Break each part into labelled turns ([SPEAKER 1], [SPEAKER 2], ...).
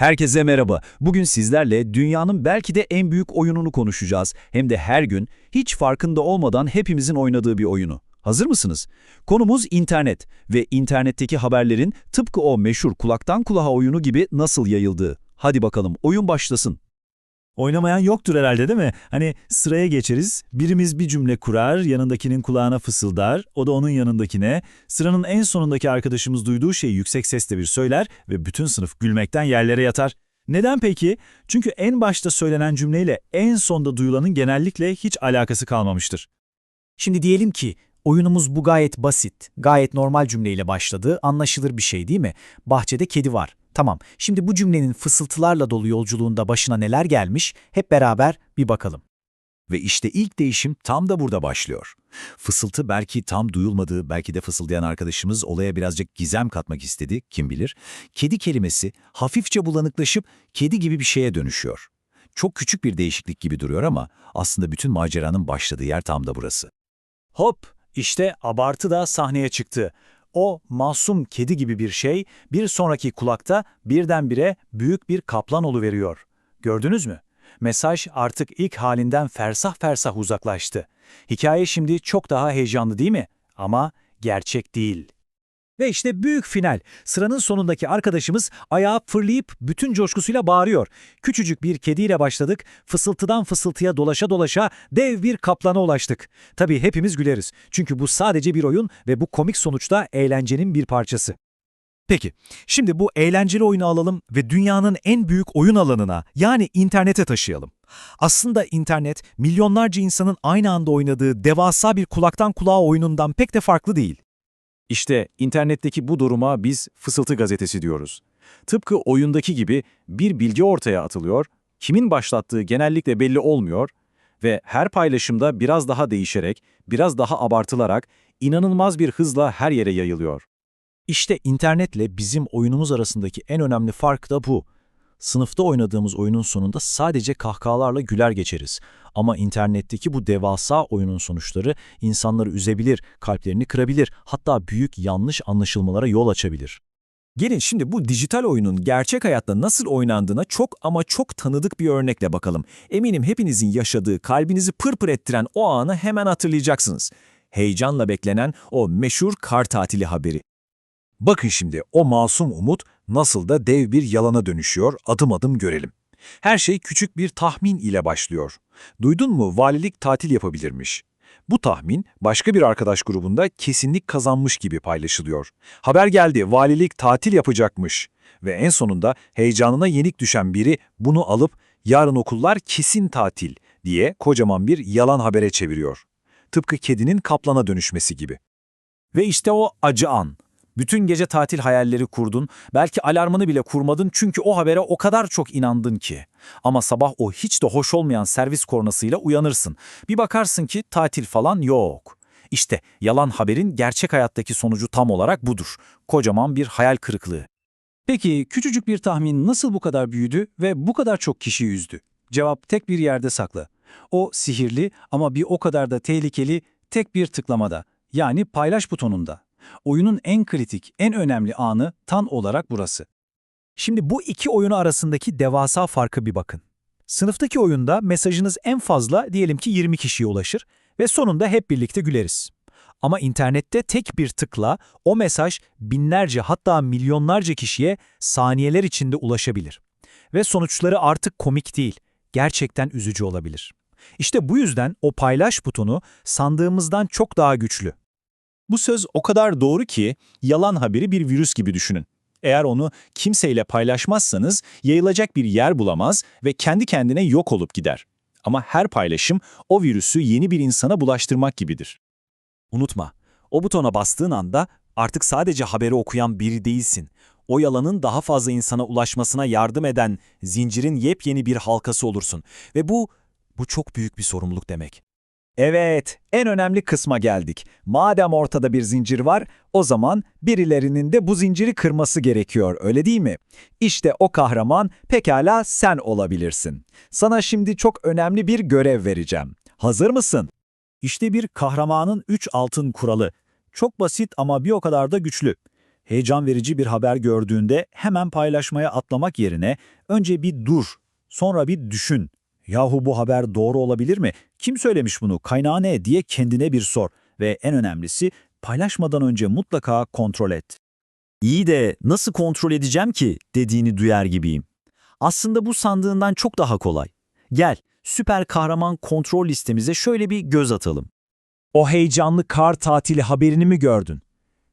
[SPEAKER 1] Herkese merhaba. Bugün sizlerle dünyanın belki de en büyük oyununu konuşacağız. Hem de her gün hiç farkında olmadan hepimizin oynadığı bir oyunu. Hazır mısınız? Konumuz internet ve internetteki haberlerin tıpkı o meşhur kulaktan kulağa oyunu gibi nasıl yayıldığı. Hadi bakalım oyun başlasın.
[SPEAKER 2] Oynamayan yoktur herhalde değil mi? Hani sıraya geçeriz, birimiz bir cümle kurar, yanındakinin kulağına fısıldar, o da onun yanındakine. Sıranın en sonundaki arkadaşımız duyduğu şeyi yüksek sesle bir söyler ve bütün sınıf gülmekten yerlere yatar. Neden peki? Çünkü en başta söylenen cümleyle en sonda duyulanın genellikle hiç alakası kalmamıştır.
[SPEAKER 3] Şimdi diyelim ki oyunumuz bu gayet basit, gayet normal cümleyle başladı, anlaşılır bir şey değil mi? Bahçede kedi var. Tamam, şimdi bu cümlenin fısıltılarla dolu yolculuğunda başına neler gelmiş hep beraber bir bakalım.
[SPEAKER 4] Ve işte ilk değişim tam da burada başlıyor. Fısıltı belki tam duyulmadığı, belki de fısıldayan arkadaşımız olaya birazcık gizem katmak istedi, kim bilir. Kedi kelimesi hafifçe bulanıklaşıp kedi gibi bir şeye dönüşüyor. Çok küçük bir değişiklik gibi duruyor ama aslında bütün maceranın başladığı yer tam da burası.
[SPEAKER 2] Hop, işte abartı da sahneye çıktı. O masum kedi gibi bir şey bir sonraki kulakta birdenbire büyük bir kaplan oluveriyor. Gördünüz mü? Mesaj artık ilk halinden fersah fersah uzaklaştı. Hikaye şimdi çok daha heyecanlı değil mi? Ama gerçek değil. Ve işte büyük final. Sıranın sonundaki arkadaşımız ayağa fırlayıp bütün coşkusuyla bağırıyor. Küçücük bir kediyle başladık, fısıltıdan fısıltıya dolaşa dolaşa dev bir kaplana ulaştık. Tabii hepimiz güleriz. Çünkü bu sadece bir oyun ve bu komik sonuçta eğlencenin bir parçası. Peki, şimdi bu eğlenceli oyunu alalım ve dünyanın en büyük oyun alanına yani internete taşıyalım. Aslında internet milyonlarca insanın aynı anda oynadığı devasa bir kulaktan kulağa oyunundan pek de farklı değil.
[SPEAKER 5] İşte internetteki bu duruma biz fısıltı gazetesi diyoruz. Tıpkı oyundaki gibi bir bilgi ortaya atılıyor, kimin başlattığı genellikle belli olmuyor ve her paylaşımda biraz daha değişerek, biraz daha abartılarak inanılmaz bir hızla her yere yayılıyor.
[SPEAKER 2] İşte internetle bizim oyunumuz arasındaki en önemli fark da bu. Sınıfta oynadığımız oyunun sonunda sadece kahkahalarla güler geçeriz. Ama internetteki bu devasa oyunun sonuçları insanları üzebilir, kalplerini kırabilir, hatta büyük yanlış anlaşılmalara yol açabilir.
[SPEAKER 6] Gelin şimdi bu dijital oyunun gerçek hayatta nasıl oynandığına çok ama çok tanıdık bir örnekle bakalım. Eminim hepinizin yaşadığı, kalbinizi pırpır ettiren o anı hemen hatırlayacaksınız. Heyecanla beklenen o meşhur kar tatili haberi.
[SPEAKER 4] Bakın şimdi o masum umut nasıl da dev bir yalana dönüşüyor adım adım görelim. Her şey küçük bir tahmin ile başlıyor. Duydun mu valilik tatil yapabilirmiş. Bu tahmin başka bir arkadaş grubunda kesinlik kazanmış gibi paylaşılıyor. Haber geldi valilik tatil yapacakmış. Ve en sonunda heyecanına yenik düşen biri bunu alıp yarın okullar kesin tatil diye kocaman bir yalan habere çeviriyor. Tıpkı kedinin kaplana dönüşmesi gibi.
[SPEAKER 6] Ve işte o acı an. Bütün gece tatil hayalleri kurdun, belki alarmını bile kurmadın çünkü o habere o kadar çok inandın ki. Ama sabah o hiç de hoş olmayan servis kornasıyla uyanırsın. Bir bakarsın ki tatil falan yok. İşte yalan haberin gerçek hayattaki sonucu tam olarak budur. Kocaman bir hayal kırıklığı.
[SPEAKER 7] Peki küçücük bir tahmin nasıl bu kadar büyüdü ve bu kadar çok kişiyi üzdü? Cevap tek bir yerde saklı. O sihirli ama bir o kadar da tehlikeli tek bir tıklamada yani paylaş butonunda. Oyunun en kritik, en önemli anı tam olarak burası.
[SPEAKER 2] Şimdi bu iki oyunu arasındaki devasa farkı bir bakın. Sınıftaki oyunda mesajınız en fazla diyelim ki 20 kişiye ulaşır ve sonunda hep birlikte güleriz. Ama internette tek bir tıkla o mesaj binlerce hatta milyonlarca kişiye saniyeler içinde ulaşabilir. Ve sonuçları artık komik değil, gerçekten üzücü olabilir. İşte bu yüzden o paylaş butonu sandığımızdan çok daha güçlü.
[SPEAKER 6] Bu söz o kadar doğru ki yalan haberi bir virüs gibi düşünün. Eğer onu kimseyle paylaşmazsanız yayılacak bir yer bulamaz ve kendi kendine yok olup gider. Ama her paylaşım o virüsü yeni bir insana bulaştırmak gibidir.
[SPEAKER 3] Unutma, o butona bastığın anda artık sadece haberi okuyan biri değilsin. O yalanın daha fazla insana ulaşmasına yardım eden zincirin yepyeni bir halkası olursun. Ve bu, bu çok büyük bir sorumluluk demek.
[SPEAKER 8] Evet, en önemli kısma geldik. Madem ortada bir zincir var, o zaman birilerinin de bu zinciri kırması gerekiyor, öyle değil mi? İşte o kahraman pekala sen olabilirsin. Sana şimdi çok önemli bir görev vereceğim. Hazır mısın?
[SPEAKER 2] İşte bir kahramanın üç altın kuralı. Çok basit ama bir o kadar da güçlü.
[SPEAKER 6] Heyecan verici bir haber gördüğünde hemen paylaşmaya atlamak yerine önce bir dur, sonra bir düşün. Yahu bu haber doğru olabilir mi? Kim söylemiş bunu? Kaynağı ne diye kendine bir sor. Ve en önemlisi paylaşmadan önce mutlaka kontrol et.
[SPEAKER 2] İyi de nasıl kontrol edeceğim ki dediğini duyar gibiyim. Aslında bu sandığından çok daha kolay. Gel, süper kahraman kontrol listemize şöyle bir göz atalım.
[SPEAKER 6] O heyecanlı kar tatili haberini mi gördün?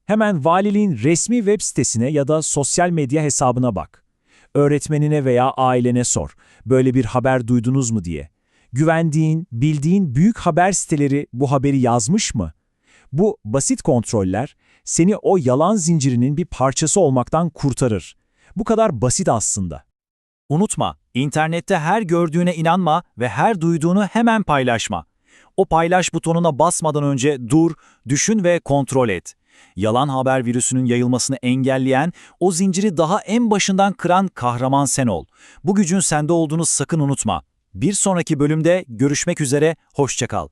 [SPEAKER 6] Hemen valiliğin resmi web sitesine ya da sosyal medya hesabına bak. Öğretmenine veya ailene sor. Böyle bir haber duydunuz mu diye. Güvendiğin, bildiğin büyük haber siteleri bu haberi yazmış mı? Bu basit kontroller seni o yalan zincirinin bir parçası olmaktan kurtarır. Bu kadar basit aslında.
[SPEAKER 2] Unutma, internette her gördüğüne inanma ve her duyduğunu hemen paylaşma. O paylaş butonuna basmadan önce dur, düşün ve kontrol et. Yalan haber virüsünün yayılmasını engelleyen, o zinciri daha en başından kıran kahraman sen ol. Bu gücün sende olduğunu sakın unutma. Bir sonraki bölümde görüşmek üzere, hoşçakal.